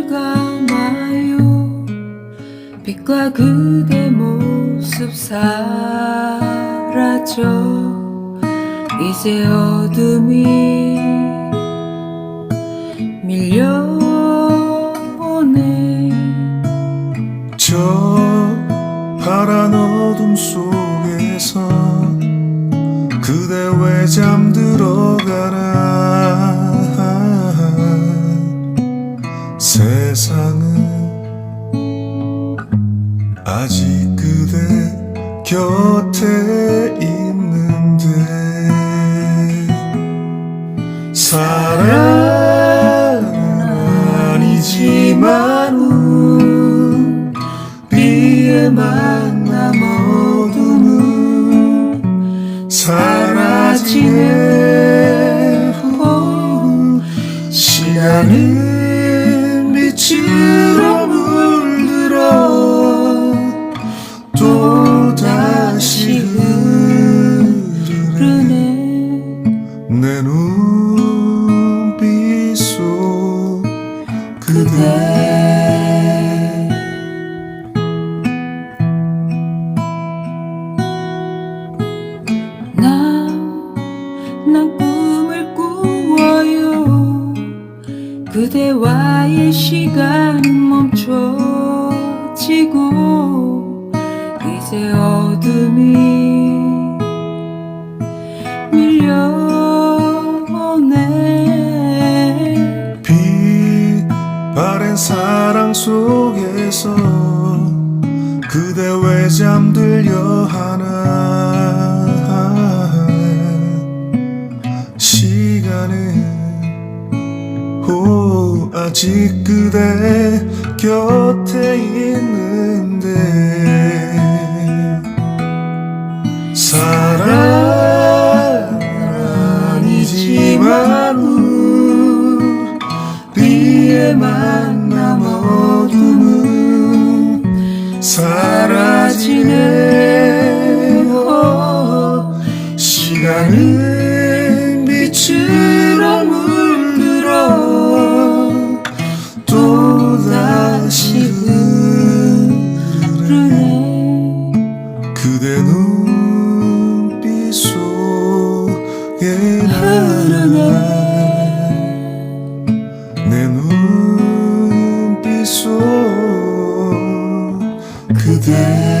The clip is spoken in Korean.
길을 감아요 빛과 그대 모습 사라져 이제 어둠이 밀려오네. 저 파란 어둠 속에서 그대 왜 잠들어 아직 그대 곁에 있는데 사랑은 아니지만 우리의 만남 어둠은 사라지네. 후 시간은 빛으로 물들어 그대와의 시간은 멈춰지고 이제 어둠이 밀려오네. 빛 바랜 사랑 속에서 그대 왜 잠들려 하나. 시간은 오 아직 그대 곁에 있는데 사랑 아니지만 우리의 만남 어둠은 사라지네 오, 시간은 빛으 눈빛 속 그대